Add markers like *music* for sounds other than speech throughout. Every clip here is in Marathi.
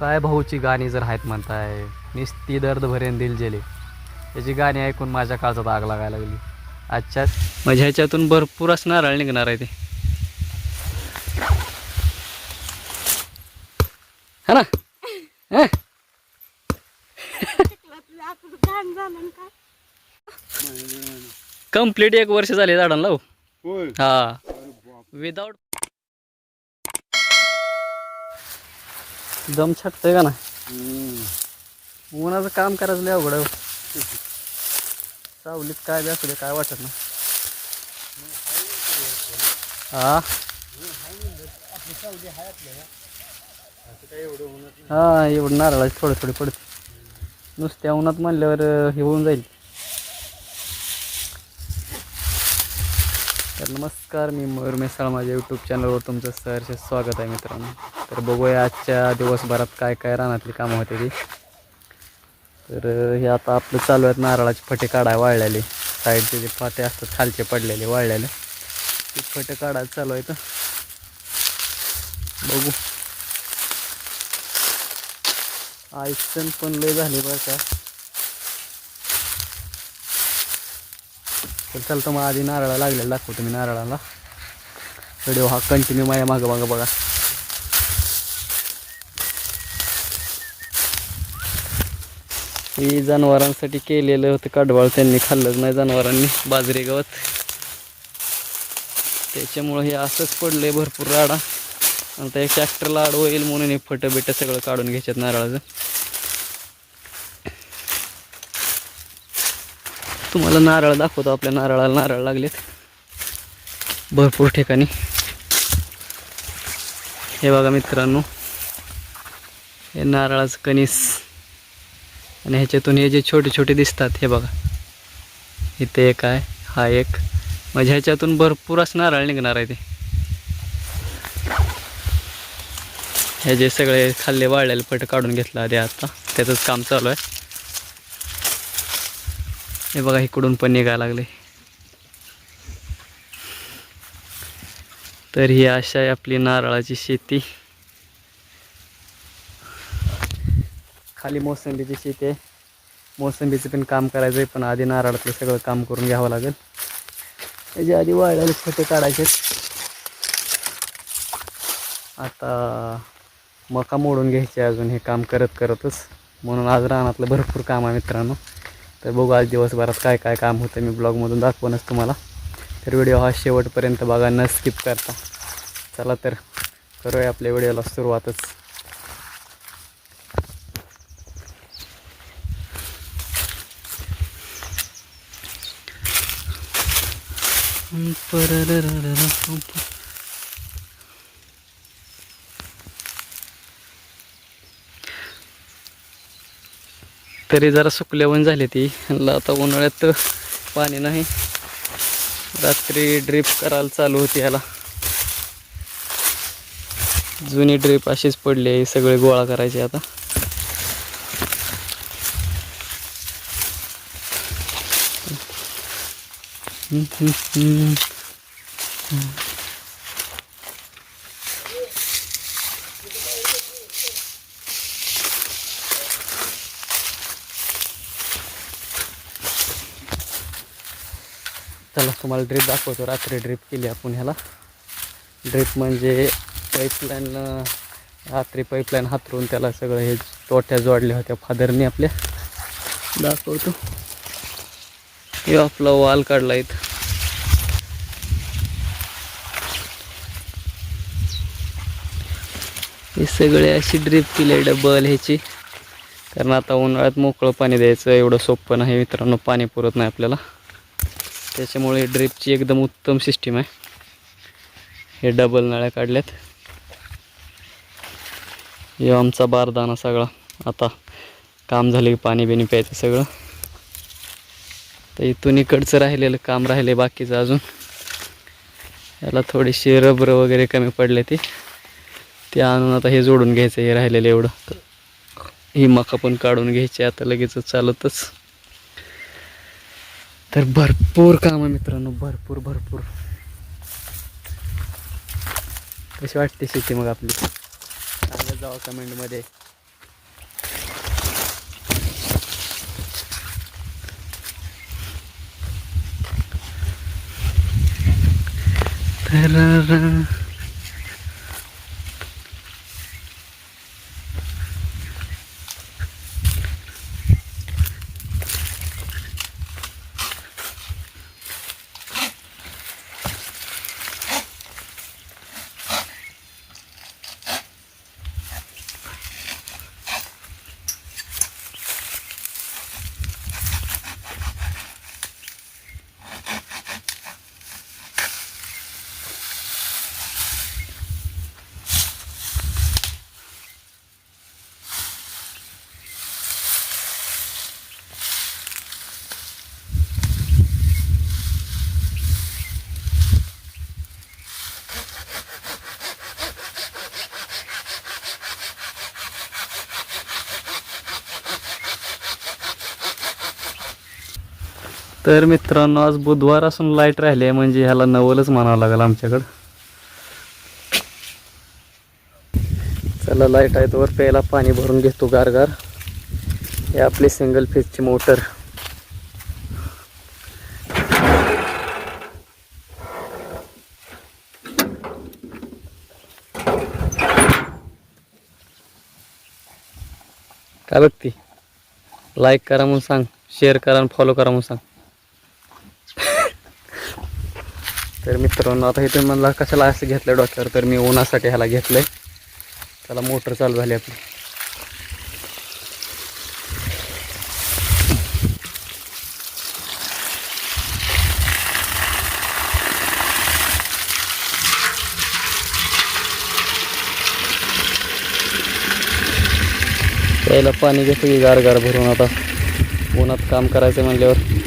काय भाऊची गाणी जर आहेत म्हणताय? निस्ती दर्द भरेन दिल जेले. याची गाणी ऐकून माझ्या काळजात आग लागायला लागली. आजच्या म्हणजे ह्याच्यातून भरपूर असं नारळ निघणार आहे ते. हा ना? हं? कंप्लीट *laughs* एक वर्ष झाले झाडांना हो. होय. हा. विदाउट दम छटतंय का ना उन्हाचं काम करायचं लय अवघड आहे हो. सावलीत काय बी असू दे काय वाटत ना हा? हा एवढं नारळाची थोडे थोडे पडते. नुसत्या उन्हात म्हणल्यावर हे होऊन जाईल. तर नमस्कार मी मयूर मिसाळ. माझ्या यूट्यूब चॅनलवर तुमचं सहर्ष स्वागत आहे मित्रांनो. तर बघूया आजच्या दिवसभरात काय काय रानातली कामं होते ती. तर हे आता आपलं चालू आहेत नारळाचे फटे काढाय वाळलेले. साईडचे जे फाटे असतात खालचे पडलेले वाळलेले. ते फटे काढायला चालू आहेत. बघू. आयसन पण लय झाले बरं का. तर चालतं मग आधी नारळा लागलेला दाखवतो मी नारळाला. व्हिडिओ हा कंटिन्यू माझ्या मागं मागं बघा. ही जनावरांसाठी केलेलं होतं काढवाळ त्यांनी खाल्लंच नाही जनावरांनी बाजरी गवत. त्याच्यामुळं हे असंच पडलंय भरपूर राडा. आणि त्या ट्रॅक्टरला आडवं होईल म्हणून हे फटं बिटं सगळं काढून घ्यायच्यात नारळाचं. तुम्हाला नारळ दाखवतो आपल्या नारळाला नारळ लागलेत. भरपूर ठिकाणी. हे बघा मित्रांनो हे नारळाचं कणीस. आणि ह्याच्यातून हे जे छोटे छोटे दिसतात हे बघा. इथे एक आहे हा एक. म्हणजे ह्याच्यातून भरपूर असं नारळ निघणार आहे ते. हे जे सगळे खाल्ले वाळलेले पट काढून घेतला आधी आता. त्याचंच काम चालू आहे. हे बघा इकडून पण निघायला लागले. तर ही अशा आहे आपली नारळाची शेती. खाली मोसंबीची शेती आहे मोसंबीचं पण काम करायचं आहे पण आधी नारळातलं सगळं काम करून घ्यावं लागेल. त्याच्या आधी वाळलेले छोटे काढायचे आता मका मोडून घ्यायचे अजून हे काम करत करतच. म्हणून आज रानातलं भरपूर काम आहे मित्रांनो. तर बघू आज दिवसभरात काय काय काम होतं मी ब्लॉगमधून दाखवूनच तुम्हाला. तर व्हिडिओ हा शेवटपर्यंत बघा न स्किप करता. चला तर करूया आपल्या व्हिडिओला सुरुवातच. तरी जरा सुकल्यावून झाली ती. आता उन्हाळ्यात पाणी नाही. रात्री ड्रीप करायला चालू होती याला जुनी ड्रीप अशीच पडली आहे सगळे गोळा करायचे आता हम्म, हम्म, हम्म. चला तुम्हाला ड्रिप दाखवतो. रात्री ड्रीप केली आपण ह्याला. ड्रिप म्हणजे पाईपलाईन रात्री पाईपलाईन हातरून त्याला सगळं हे तोट्या जोडल्या होत्या. फादरने आपल्या. दाखवतो. हे आपला वाल काढला इथं. हे सगळे अशी ड्रीप केली आहे डबल ह्याची. कारण आता उन्हाळ्यात मोकळं पाणी द्यायचं एवढं सोपं नाही मित्रांनो पाणी पुरत नाही आपल्याला. त्याच्यामुळे ड्रिपची एकदम उत्तम सिस्टीम आहे. हे डबल नळ्या काढल्यात. हे आमचा बारदाना सगळा. आता काम झालं की पाणी बिणी प्यायचं सगळं. तर इथून इकडचं राहिलेलं काम राहिले बाकीचं अजून. याला थोडीशी रबर वगैरे कमी पडले ती. ते आणून आता हे जोडून घ्यायचं हे राहिलेलं एवढं. ही मका पण काढून घ्यायची आता लगेच चालतच. तर भरपूर काम आहे मित्रांनो भरपूर भरपूर. कशी वाटते शेती मग आपली? सांगत जावा कमेंटमध्ये. तर तर मित्रांनो आज बुधवार असून लाइट राहिली आहे म्हणजे ह्याला नवलच म्हणावं लागेल आमच्याकडं. चला लाइट आहे तोवर प्यायला पाणी भरून घेतो गारगार. हे आपली सिंगल फेजची मोटर काय बघती? लाईक करा म्हणून सांग शेअर करा आणि फॉलो करा म्हणून सांग. तर मित्रांनो आता इथे म्हणला कशाला असं घेतलं डॉक्टर? तर मी उन्हासाठी ह्याला घेतलंय. त्याला मोटर चालू झाली आपली. प्यायला पाणी घेतो की गार गार भरून आता उन्हात काम करायचं म्हणल्यावर.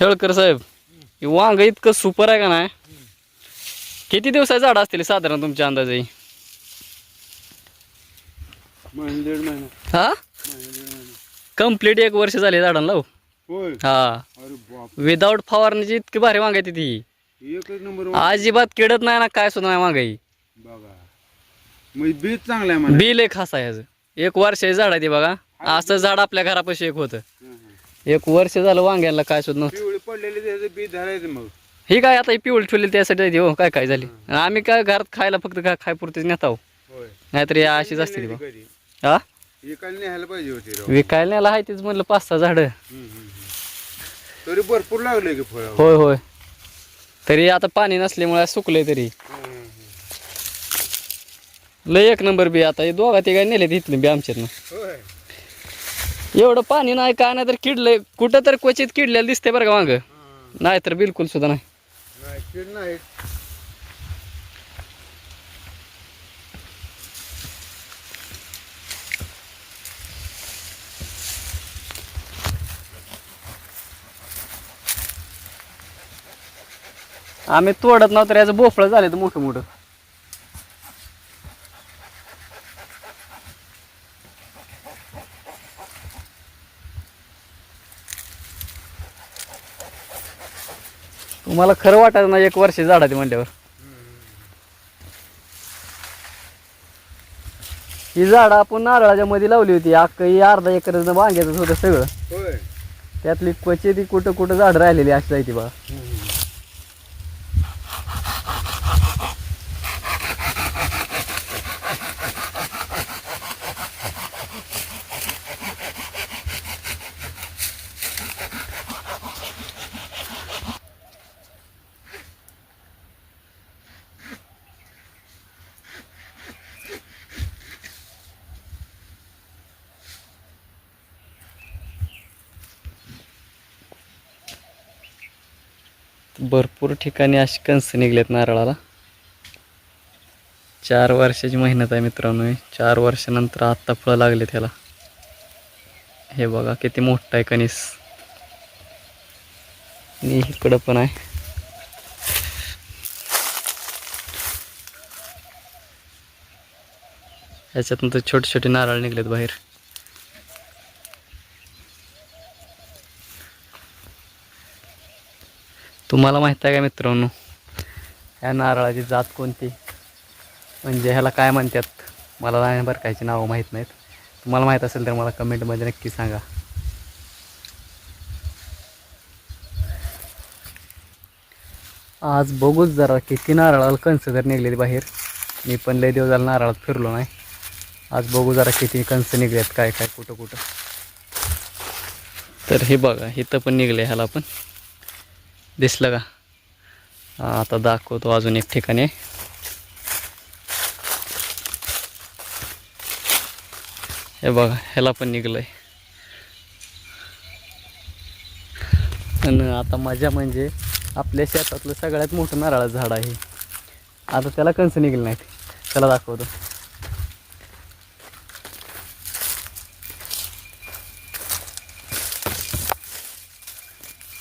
हेळकर साहेब हे वांग इतकं सुपर आहे का नाही? किती दिवसाचे झाड असतील साधारण तुमच्या अंदाजे? हा? कंप्लीट एक वर्ष झाले झाडांना हो. होय. हा. विदाऊट फवारणीची इतकी भारी वांग आहे ती. एकच नंबर अजिबात किडत नाही ना काय सुद्धा नाही वांगाई बघा. मग बीज चांगलं बिल एक खास आहे. एक वर्षाची झाड आहे ती बघा. असं झाड आपल्या घरापाशी एक होतं. एक वर्ष झालं वांग्याला काय सुद्धा नव्हतं. पिवळे पडलेले त्याचं बीज धरायचं मग. ही काय आता ही पिवळी ठेवली त्यासाठी हो काय काय झाली. आम्ही काय घरात खायला फक्त काय खाय पुरतीच नेता हो होय. नाहीतर या अशीच असते ती बा. कधी? हा एकाला न्यायला पाहिजे होती राव. विकायला न्यायला आहे तीच म्हणलं पाच सहा झाडं. तरी भरपूर लागले की फळ. होय होय. तरी आता पाणी नसल्यामुळे सुकलंय तरी. लय एक नंबर बी आता. हे दोघा ते काय नेले तिथले बी आमच्यातनं. होय. एवढं पाणी नाही काय नाही तर किडलंय. कुठं तर क्वचित किडलेलं दिसते बरं का मागं. नाही तर बिलकुल सुद्धा नाही. नाही कीड नाही. आम्ही तोडत नव्हतं याचं भोपळं झाले तर मोठं मोठं तुम्हाला खरं वाटायचं ना एक वर्ष झाडाची म्हणल्यावर. ही झाडं आपण नारळाच्या मध्ये लावली होती अख्खं ही अर्धा एकर वांग्याचं होतं सगळं. त्यातली क्वचित कुठं कुठं झाड राहिलेली अशी जायची बघा. भरपूर ठिकाणी अशी कणस निघलेत नारळाला. चार वर्षाची मेहनत आहे मित्रांनो चार वर्षानंतर आत्ता फळं लागले त्याला. हे बघा किती मोठं आहे कणीस. आणि इकडं पण आहे. ह्याच्यातून तर छोटे छोटे नारळ निघलेत बाहेर. तुम्हाला माहीत आहे का मित्रांनो? ह्या नारळाची जात कोणती? म्हणजे ह्याला काय म्हणतात? मला नाही बरं काहीची नावं माहीत नाहीत. तुम्हाला माहीत असेल तर मला कमेंटमध्ये नक्की सांगा. आज बघूच जरा किती नारळाला कंस जर निघलेली बाहेर. मी पण लय दिवस झाला नारळात फिरलो नाही. आज बघू जरा किती कंस निघलेत काय काय कुठं कुठं. तर हे बघा इथं पण निघले ह्याला पण. दिसलं का? आता दाखवतो अजून एक ठिकाणी. हे बघा ह्याला पण निघलंय. आणि आता मजा म्हणजे आपल्या शेतातलं सगळ्यात मोठं नारळाचं झाड आहे. आता त्याला कंस निघले नाहीत. त्याला दाखवतो.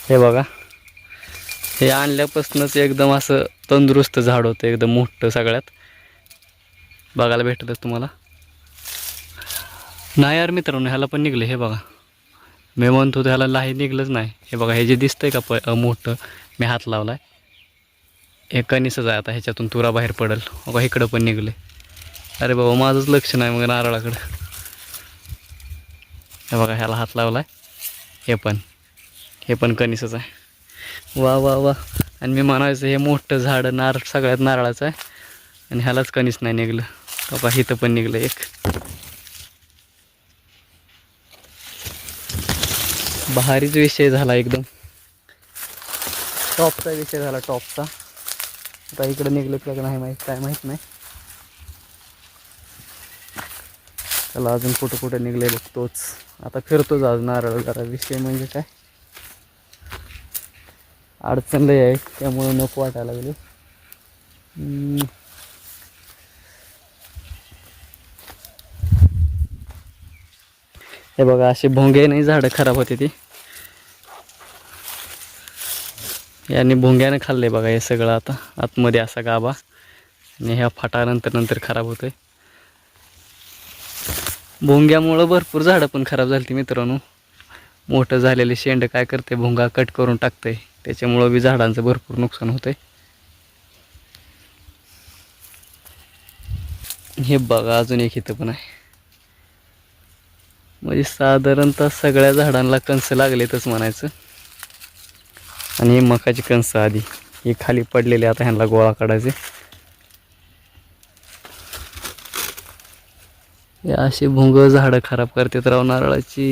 हे बघा. हे आणल्यापासूनच एकदम असं तंदुरुस्त झाड होतं एकदम मोठं सगळ्यात. बघायला भेटतच तुम्हाला. नाही यार मित्रांनो ह्याला पण निघले हे बघा. मी म्हणतो ह्याला लाही निघलंच नाही. हे बघा हे जे दिसतंय का प मोठं मी हात लावला आहे हे कणीसच आहे आता ह्याच्यातून तुरा बाहेर पडेल. बघा इकडं पण निघले अरे बाबा माझंच लक्ष नाही मग नारळाकडं. हे बघा ह्याला हात लावला आहे हे पण. हे पण कणीसच आहे. वा वा वा. आणि मी म्हणायचं हे मोठं झाड नारळ सगळ्यात नारळाचं आहे. आणि ह्यालाच कणीच नाही निघलं. बाबा इथं पण निघलं एक. भारीच विषय झाला एकदम. टॉपचा विषय झाला टॉपचा. आता इकडं निघलं का नाही माहीत काय माहीत नाही. त्याला अजून कुठं कुठं निघले बघतोच. आता फिरतोच आज नारळ जरा. विषय म्हणजे काय? अडचण लय आहे त्यामुळे नको वाटायला लागले. हे बघा असे भोंगे नाही झाडं खराब होते ती. याने भोंग्यानं खाल्ले बघा हे सगळं आता. आतमध्ये असा गाभा. आणि ह्या फाटा नंतर नंतर खराब होतोय. भोंग्यामुळं भरपूर झाडं पण खराब झाली मित्रांनो. मोठं झालेले शेंड काय करते भोंगा कट करून टाकतंय. त्याच्यामुळं बी झाडांचं भरपूर नुकसान होतंय. हे बघा अजून एक इथं पण आहे. म्हणजे साधारणतः सगळ्या झाडांना कंस लागलेतच म्हणायचं. आणि मकाची कंस आधी. ही खाली पडलेली आता ह्यांना गोळा काढायचे हे असे भुंग झाडं खराब करतात राव नारळाची.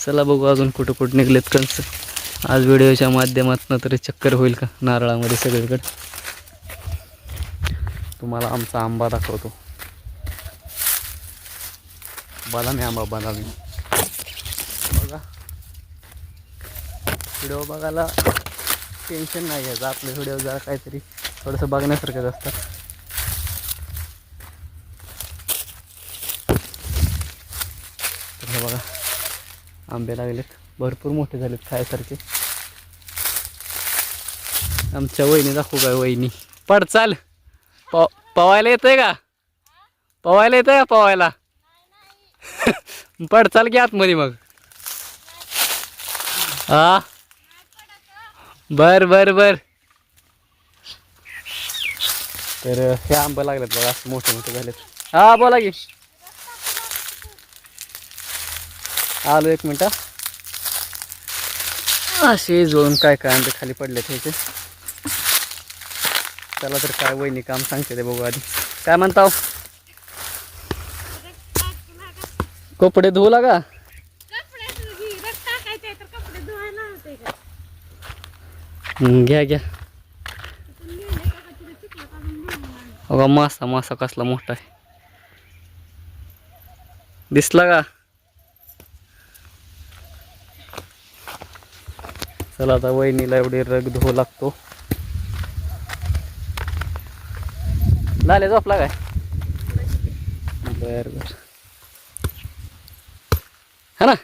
चला बघू अजून कुठं कुठं निघलेत कंस आज व्हिडिओच्या माध्यमातून तरी चक्कर होईल का नारळामध्ये सगळीकडे? तुम्हाला आमचा आंबा दाखवतो. बदामी आंबा बदामी बघा. व्हिडिओ बघायला टेन्शन नाही घ्यायचं आपले व्हिडिओ जरा काहीतरी थोडंसं बघण्यासारखंच असतात तर हे बघा आंबे लागलेत. भरपूर मोठे झालेत खायसारखे. आमच्या वहिनी दाखवू काय वहिनी. पड चाल. पव पवायला येतंय का? पवायला येतंय का पवायला? पड चाल की आतमध्ये मग. हा? बर बर बर. तर हे आंबे लागलेत बघा असं मोठे मोठे झालेत. हा बोला की. आलो एक मिनटं. असे जोडून काय काय आंबे खाली पडले त्याचे त्याला तर काय वहिनी काम सांगते ते बघू आधी. काय म्हणता हो? कपडे धुवू लागा. घ्या घ्या. अगं मासा मासा कसला मोठा आहे. दिसला का? चला आता वहिनीला एवढी रग धुवू लागतो. झाले झोपला काय? बर बर. हा ना?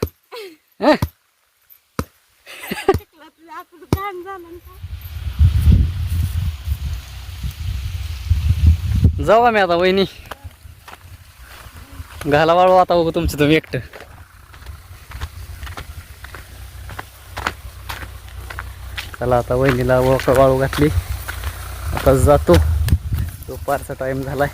जाऊ आम्ही आता वहिनी. घाला वाळू आता बघू तुमचं तुम्ही एकटं. चला आता वहिनीला वक वाळू घातली. आता जातो. दुपारचा टाईम झालाय.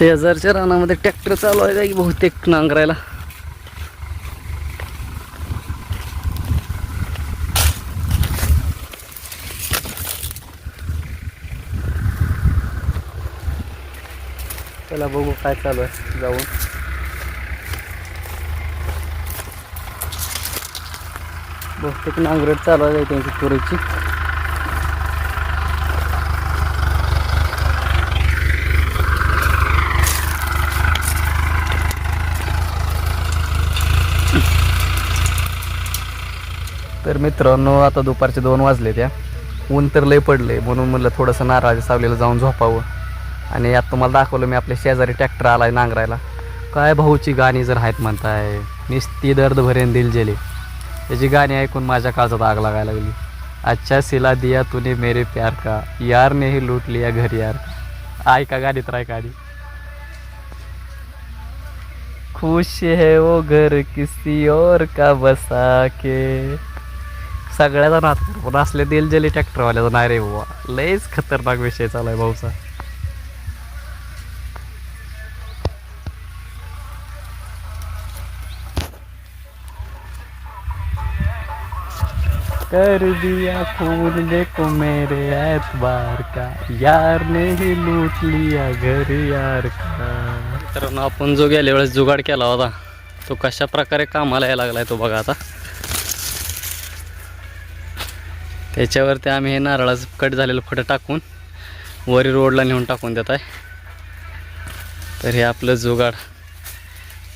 शेजारच्या रानामध्ये ट्रॅक्टर चालू आहे की बहुतेक नांगरायला. चला बघू काय चालू आहे जाऊन. बहुतेक नांगरट चालू आहे त्यांची तुरीची. मित्रांनो आता दुपारचे दोन वाजले त्या ऊन तर लय पडले म्हणून म्हणलं थोडंसं नारळाच्या सावलीला जाऊन झोपावं. आणि आता तुम्हाला दाखवलं मी आपल्या शेजारी ट्रॅक्टर आलाय नांगरायला. काय भाऊची गाणी जर आहेत म्हणताय निस्ती दर्द भरेन दिल जेले. याची गाणी ऐकून माझ्या काळजात आग लागायला लागली. अच्छा सिला दिया तूने मेरे प्यार का यार ने ही लूट लिया घर यार ऐका गाणी तर ऐका आधी. खुश है वो घर किसी और का बसा के. सगळ्याचा नाद पण असले दिलजली ट्रॅक्टरवाल्याचा नाही रे बाबा लयच खतरनाक विषय चालू आहे भाऊचा. कर दिया खून देखो मेरे एतबार का यार ने ही लूट लिया घर यार का. मित्रांनो आपण जो गेल्या वेळेस जुगाड केला होता तो कशा प्रकारे कामाला यायला लागलाय तो बघा आता. त्याच्यावरती आम्ही हे नारळाचं कट झालेलं फटं टाकून वरी रोडला नेऊन टाकून देत आहे. तर हे आपलं जुगाड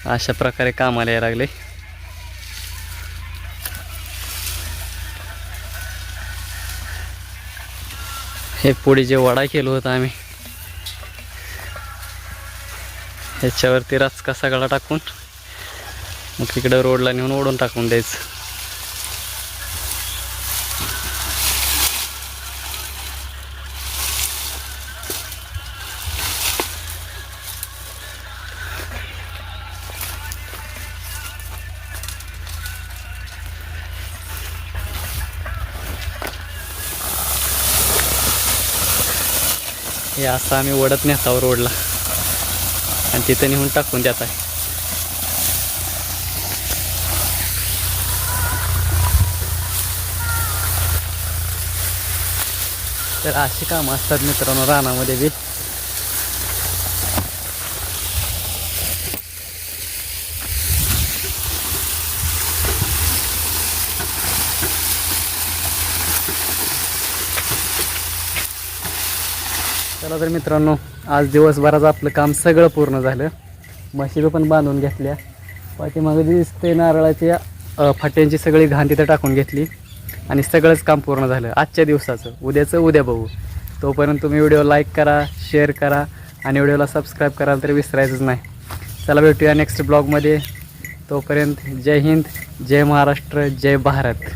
अशा प्रकारे कामाला यायला लागले. हे पुढे जे वडा केलं होतं आम्ही ह्याच्यावरती रचका सगळा टाकून मग तिकडं रोडला नेऊन ओढून टाकून द्यायचं. हे असं आम्ही ओढत नेताव रोडला. आणि तिथं नेऊन टाकून देत आहे. तर अशी कामं असतात मित्रांनो रानामध्ये बी. चला तर मित्रांनो आज दिवसभराचं आपलं काम सगळं पूर्ण झालं. मशिदं पण बांधून घेतल्या. पाठीमागे दिसते नारळाच्या फाट्यांची सगळी घाण तिथं टाकून घेतली. आणि सगळंच काम पूर्ण झालं. आजच्या दिवसाचं. उद्याचं उद्या बघू. तोपर्यंत तुम्ही व्हिडिओ लाईक करा शेअर करा आणि व्हिडिओला सबस्क्राईब कराल तर विसरायचंच नाही. चला भेटूया नेक्स्ट ब्लॉगमध्ये. तोपर्यंत जय हिंद जय महाराष्ट्र जय भारत.